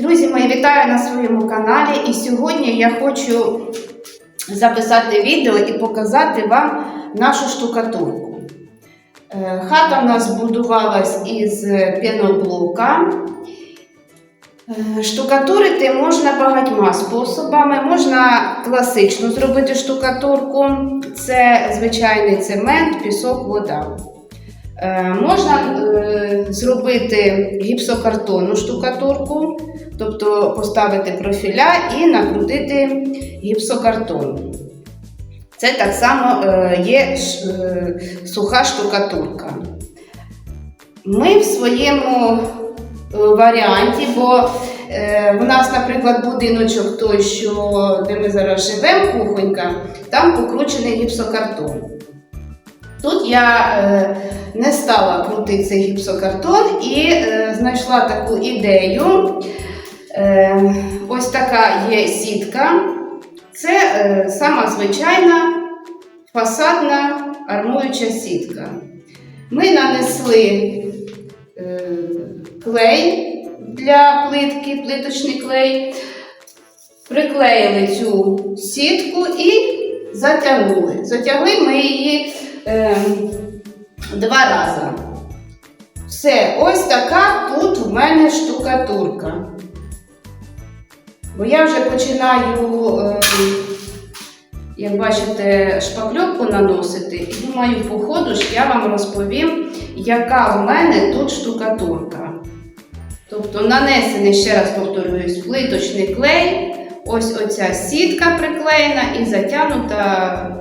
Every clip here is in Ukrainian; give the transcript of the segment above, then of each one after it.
Друзі мої, вітаю на своєму каналі. І сьогодні я хочу записати відео і показати вам нашу штукатурку. Е, Хата у нас будувалась із піноблока. Е, Штукатурити можна багатьма способами. Можна класично зробити штукатурку. Це звичайний цемент, пісок, вода. Е, Можна е, зробити гіпсокартонну штукатурку, тобто поставити профіля і накрутити гіпсокартон. Це так само е, є суха штукатурка. Ми в своєму варіанті, бо в нас, наприклад, будиночок той, що, де ми зараз живемо, кухонька, там покручений гіпсокартон. Тут я не стала крутити цей гіпсокартон і е, знайшла таку ідею. Е, ось така є сітка. Це е, сама звичайна фасадна армуюча сітка. Ми нанесли е, клей для плитки, плиточний клей, приклеїли цю сітку і затягнули. Затягли ми її е, два рази. Все, ось така тут у мене штукатурка. Бо я вже починаю, е, як бачите, шпакльовку наносити. І думаю, по ходу ж я вам розповім, яка у мене тут штукатурка. Тобто нанесений, ще раз повторююсь, плиточний клей, ось оця сітка приклеєна і затягнута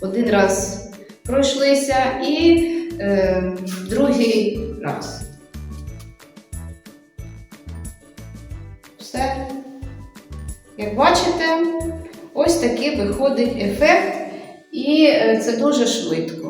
один раз пройшлися і е, другий раз. Все. Як бачите, ось такий виходить ефект, і е, це дуже швидко.